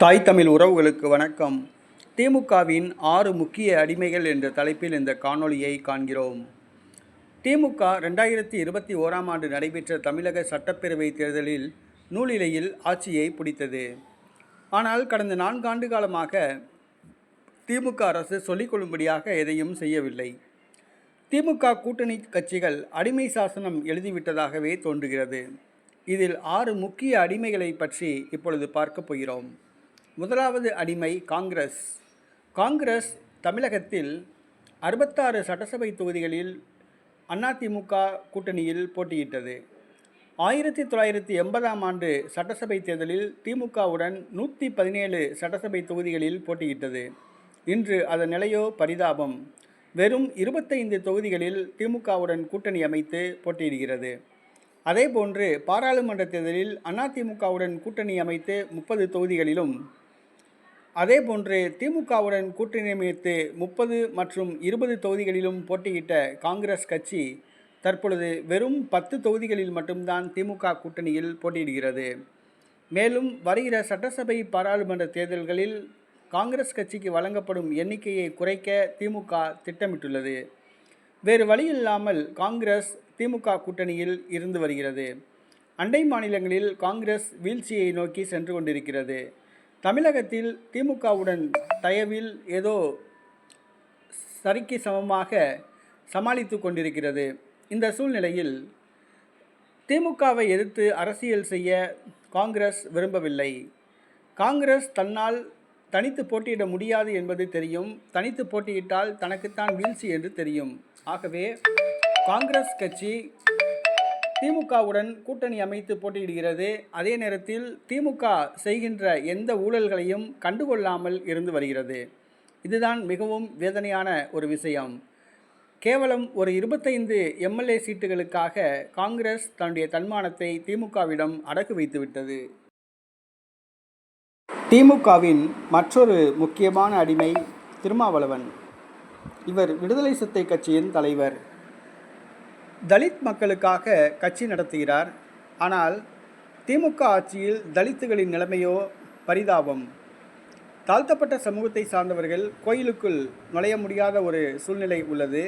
தாய் தமிழ் உறவுகளுக்கு வணக்கம். திமுகவின் ஆறு முக்கிய அடிமைகள் என்ற தலைப்பில் இந்த காணொளியை காண்கிறோம். திமுக ரெண்டாயிரத்தி இருபத்தி ஓராம் ஆண்டு நடைபெற்ற தமிழக சட்டப்பேரவை தேர்தலில் நூலிலையில் ஆட்சியை பிடித்தது. ஆனால் கடந்த நான்காண்டு காலமாக திமுக அரசு சொல்லிக்கொள்ளும்படியாக எதையும் செய்யவில்லை. திமுக கூட்டணி கட்சிகள் அடிமை சாசனம் எழுதிவிட்டதாகவே தோன்றுகிறது. இதில் ஆறு முக்கிய அடிமைகளை பற்றி இப்பொழுது பார்க்க போகிறோம். முதலாவது அடிமை காங்கிரஸ். காங்கிரஸ் தமிழகத்தில் அறுபத்தாறு சட்டசபை தொகுதிகளில் அதிமுக கூட்டணியில் போட்டியிட்டது. ஆயிரத்தி தொள்ளாயிரத்தி எண்பதாம் ஆண்டு சட்டசபை தேர்தலில் திமுகவுடன் நூற்றி பதினேழு சட்டசபை தொகுதிகளில் போட்டியிட்டது. இன்று அதன் நிலையோ பரிதாபம். வெறும் இருபத்தைந்து தொகுதிகளில் திமுகவுடன் கூட்டணி அமைத்து போட்டியிடுகிறது. அதேபோன்று பாராளுமன்ற தேர்தலில் அதிமுகவுடன் கூட்டணி அமைத்து முப்பது தொகுதிகளிலும் அதேபோன்று திமுகவுடன் கூட்டணி அமைத்து முப்பது மற்றும் இருபது தொகுதிகளிலும் போட்டியிட்ட காங்கிரஸ் கட்சி தற்பொழுது வெறும் பத்து தொகுதிகளில் மட்டும்தான் திமுக கூட்டணியில் போட்டியிடுகிறது. மேலும் வருகிற சட்டசபை பாராளுமன்ற தேர்தல்களில் காங்கிரஸ் கட்சிக்கு வழங்கப்படும் எண்ணிக்கையை குறைக்க திமுக திட்டமிட்டுள்ளது. வேறு வழியில்லாமல் காங்கிரஸ் திமுக கூட்டணியில் இருந்து வருகிறது. அண்டை மாநிலங்களில் காங்கிரஸ் வீழ்ச்சியை நோக்கி சென்று கொண்டிருக்கிறது. தமிழகத்தில் திமுகவுடன் தயவில் ஏதோ சரிக்கு சமமாக சமாளித்து கொண்டிருக்கிறது. இந்த சூழ்நிலையில் திமுகவை எதிர்த்து அரசியல் செய்ய காங்கிரஸ் விரும்பவில்லை. காங்கிரஸ் தன்னால் தனித்து போட்டியிட முடியாது என்பது தெரியும். தனித்து போட்டியிட்டால் தனக்குத்தான் வீழ்ச்சி என்று தெரியும். ஆகவே காங்கிரஸ் கட்சி திமுகவுடன் கூட்டணி அமைத்து போட்டியிடுகிறது. அதே நேரத்தில் திமுக செய்கின்ற எந்த ஊழல்களையும் கண்டுகொள்ளாமல் இருந்து வருகிறது. இதுதான் மிகவும் வேதனையான ஒரு விஷயம். கேவலம் ஒரு இருபத்தைந்து எம்எல்ஏ சீட்டுகளுக்காக காங்கிரஸ் தன்னுடைய தன்மானத்தை திமுகவிடம் அடகு வைத்துவிட்டது திமுகவின் மற்றொரு முக்கியமான அடிமை திருமாவளவன். இவர் விடுதலை சித்தை கட்சியின் தலைவர். தலித் மக்களுக்காக கட்சி நடத்துகிறார். ஆனால் திமுக ஆட்சியில் தலித்துகளின் நிலைமையோ பரிதாபம். தாழ்த்தப்பட்ட சமூகத்தை சார்ந்தவர்கள் கோயிலுக்குள் நுழைய முடியாத ஒரு சூழ்நிலை உள்ளது.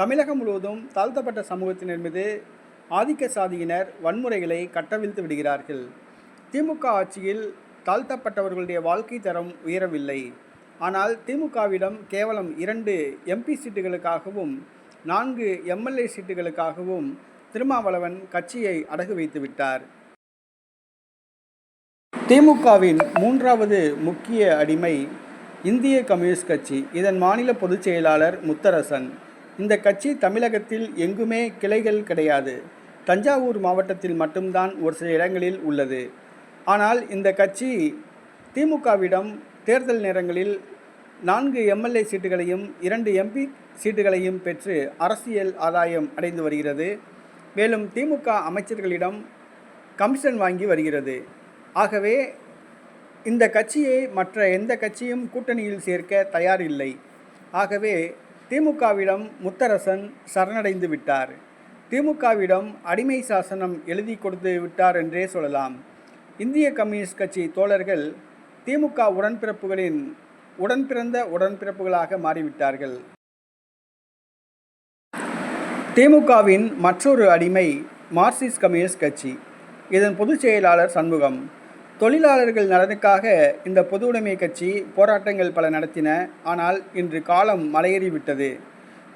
தமிழகம் முழுவதும் தாழ்த்தப்பட்ட சமூகத்தினர் மீது ஆதிக்க சாதியினர் வன்முறைகளை கட்டவிழ்த்து விடுகிறார்கள். திமுக ஆட்சியில் தாழ்த்தப்பட்டவர்களுடைய வாழ்க்கை தரம் உயரவில்லை. ஆனால் திமுகவிடம் கேவலம் இரண்டு எம்பி சீட்டுகளுக்காகவும் நான்கு எம்எல்ஏ சீட்டுகளுக்காகவும் திருமாவளவன் கட்சியை அடகு வைத்துவிட்டார் திமுகவின் மூன்றாவது முக்கிய அடிமை இந்திய கம்யூனிஸ்ட் கட்சி இதன் மாநில பொதுச் செயலாளர் முத்தரசன். இந்த கட்சி தமிழகத்தில் எங்குமே கிளைகள் கிடையாது. தஞ்சாவூர் மாவட்டத்தில் மட்டும்தான் ஒரு சில இடங்களில் உள்ளது. ஆனால் இந்த கட்சி திமுகவிடம் தேர்தல் நேரங்களில் நான்கு எம்எல்ஏ சீட்டுகளையும் இரண்டு எம்பி சீட்டுகளையும் பெற்று அரசியல் ஆதாயம் அடைந்து வருகிறது. மேலும் திமுக அமைச்சர்களிடம் கமிஷன் வாங்கி வருகிறது. ஆகவே இந்த கட்சியை மற்ற எந்த கட்சியும் கூட்டணியில் சேர்க்க தயாரில்லை. ஆகவே திமுகவிடம் முத்தரசன் சரணடைந்து விட்டார். திமுகவிடம் அடிமை சாசனம் எழுதி கொடுத்து விட்டார் என்றே சொல்லலாம். இந்திய கம்யூனிஸ்ட் கட்சி தோழர்கள் திமுக உடன்பிறப்புகளின் உடன்பிறந்த உடன்பிறப்புகளாக மாறிவிட்டார்கள். திமுகவின் மற்றொரு அடிமை மார்க்சிஸ்ட் கம்யூனிஸ்ட் கட்சி. இதன் பொதுச் செயலாளர் சண்முகம். தொழிலாளர்கள் நலனுக்காக இந்த பொது உடைமை கட்சி போராட்டங்கள் பல நடத்தின ஆனால் இன்று காலம் மலையேறிவிட்டது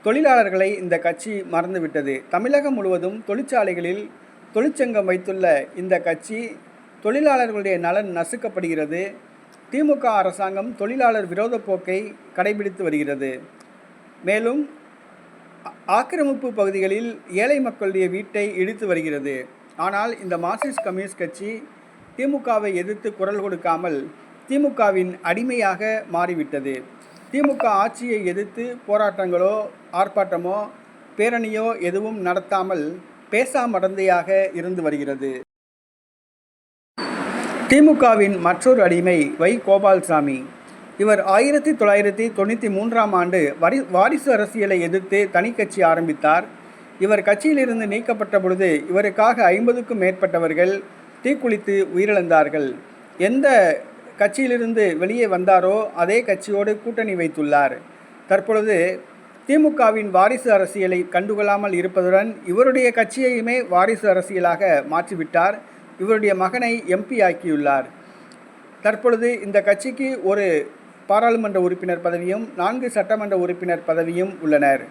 தொழிலாளர்களை இந்த கட்சி மறந்துவிட்டது தமிழகம் முழுவதும் தொழிற்சாலைகளில் தொழிற்சங்கம் வைத்துள்ள இந்த கட்சி தொழிலாளர்களுடைய நலன் நசுக்கப்படுகிறது. திமுக அரசாங்கம் தொழிலாளர் விரோத போக்கை கடைபிடித்து வருகிறது. மேலும் ஆக்கிரமிப்பு பகுதிகளில் ஏழை மக்களுடைய வீட்டை இடித்து வருகிறது. ஆனால் இந்த மார்க்சிஸ்ட் கம்யூனிஸ்ட் கட்சி திமுகவை எதிர்த்து குரல் கொடுக்காமல் திமுகவின் அடிமையாக மாறிவிட்டது. திமுக ஆட்சியை எதிர்த்து போராட்டங்களோ ஆர்ப்பாட்டமோ பேரணியோ எதுவும் நடத்தாமல் பேசாமடந்தையாக இருந்து வருகிறது. திமுகவின் மற்றொரு அடிமை வை. கோபால்சாமி. இவர் ஆயிரத்தி தொள்ளாயிரத்தி தொண்ணூற்றி மூன்றாம் ஆண்டு வரி வாரிசு அரசியலை எதிர்த்து தனி கட்சி ஆரம்பித்தார். இவர் கட்சியிலிருந்து நீக்கப்பட்ட பொழுது இவருக்காக ஐம்பதுக்கும் மேற்பட்டவர்கள் தீக்குளித்து உயிரிழந்தார்கள். எந்த கட்சியிலிருந்து வெளியே வந்தாரோ அதே கட்சியோடு கூட்டணி வைத்துள்ளார். தற்பொழுது திமுகவின் வாரிசு அரசியலை கண்டுகொள்ளாமல் இருப்பதுடன் இவருடைய கட்சியையுமே வாரிசு அரசியலாக மாற்றிவிட்டார். இவருடைய மகனை எம்பி ஆக்கியுள்ளார். தற்பொழுது இந்த கட்சிக்கு ஒரு பாராளுமன்ற உறுப்பினர் பதவியும் நான்கு சட்டமன்ற உறுப்பினர் பதவியும் உள்ளனர்.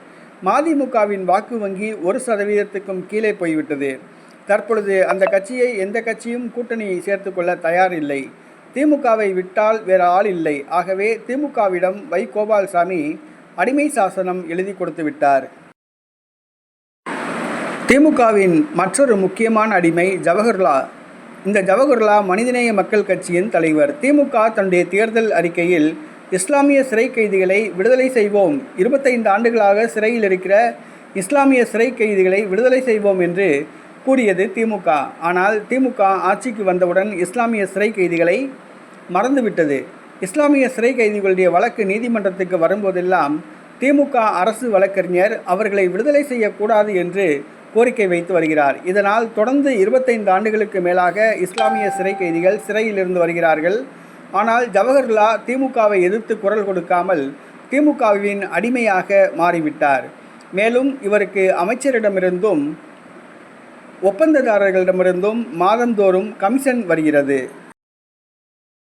மதிமுகவின் வாக்கு வங்கி ஒரு சதவீதத்துக்கும் கீழே போய்விட்டது. தற்பொழுது அந்த கட்சியை எந்த கட்சியும் கூட்டணி சேர்த்துக்கொள்ள தயார் இல்லை. திமுகவை விட்டால் வேறு ஆள் இல்லை. ஆகவே திமுகவிடம் வை கோபால்சாமி அடிமை சாசனம் எழுதி கொடுத்து விட்டார். திமுகவின் மற்றொரு முக்கியமான அடிமை ஜவஹர்லா. இந்த ஜவஹர்லா மனிதநேய மக்கள் கட்சியின் தலைவர். திமுக தன்னுடைய தேர்தல் அறிக்கையில் இஸ்லாமிய சிறை கைதிகளை விடுதலை செய்வோம் இருபத்தைந்து ஆண்டுகளாக சிறையில் இருக்கிற இஸ்லாமிய சிறை கைதிகளை விடுதலை செய்வோம் என்று கூறியது திமுக. ஆனால் திமுக ஆட்சிக்கு வந்தவுடன் இஸ்லாமிய சிறை கைதிகளை மறந்துவிட்டது. இஸ்லாமிய சிறை கைதிகளுடைய வழக்கு நீதிமன்றத்துக்கு வரும்போதெல்லாம் திமுக அரசு வழக்கறிஞர் அவர்களை விடுதலை செய்யக்கூடாது என்று கோரிக்கை வைத்து வருகிறார். இதனால் தொடர்ந்து இருபத்தைந்து ஆண்டுகளுக்கு மேலாக இஸ்லாமிய சிறை கைதிகள் சிறையில் இருந்து வருகிறார்கள். ஆனால் ஜவஹர்லால் திமுகவை எதிர்த்து குரல் கொடுக்காமல் திமுகவின் அடிமையாக மாறிவிட்டார். மேலும் இவருக்கு அமைச்சரிடமிருந்தும் ஒப்பந்ததாரர்களிடமிருந்தும் மாதந்தோறும் கமிஷன் வருகிறது.